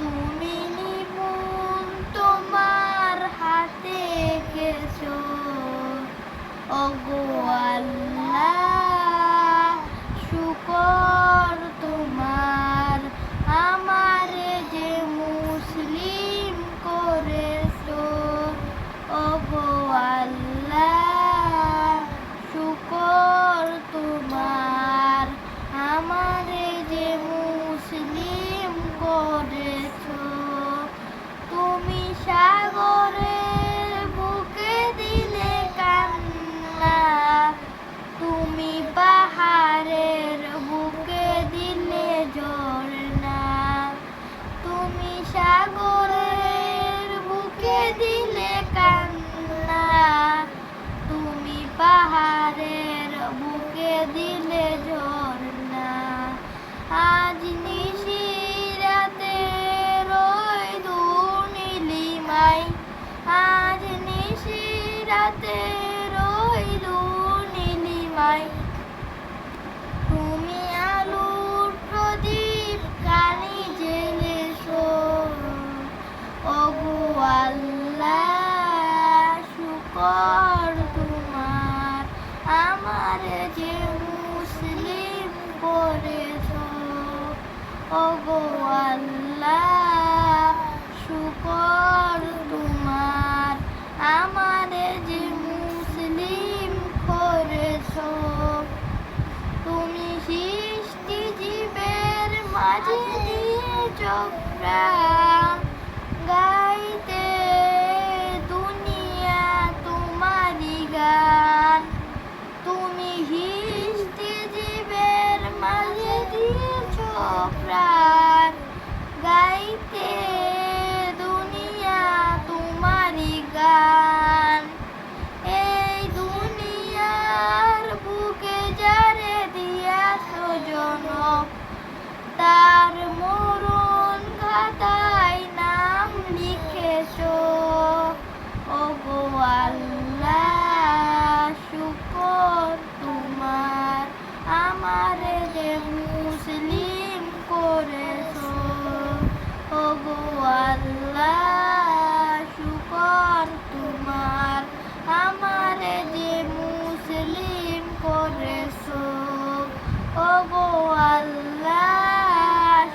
তুমি নিপুণ তোমার হাতে গেছো। অগোয়াল্লা পাহাড়ের বুকে দিলে ঝর্ণা। আজ নিশিরাতে রই দু নীলিমাই। আজ নিশিরাতে রই ওগো আল্লাহ শুকর তোমার। আমারে যে মুসলিম করেছ তুমি সৃষ্টি জীবের মাঝে দিয়ে চক্রা প্রাণ। গাইতে দুনিয়া তোমারি গান। এই দুনিয়ার বুকে যারে দিয়া সজন তার মরণ খাতায় গো আল্লাহ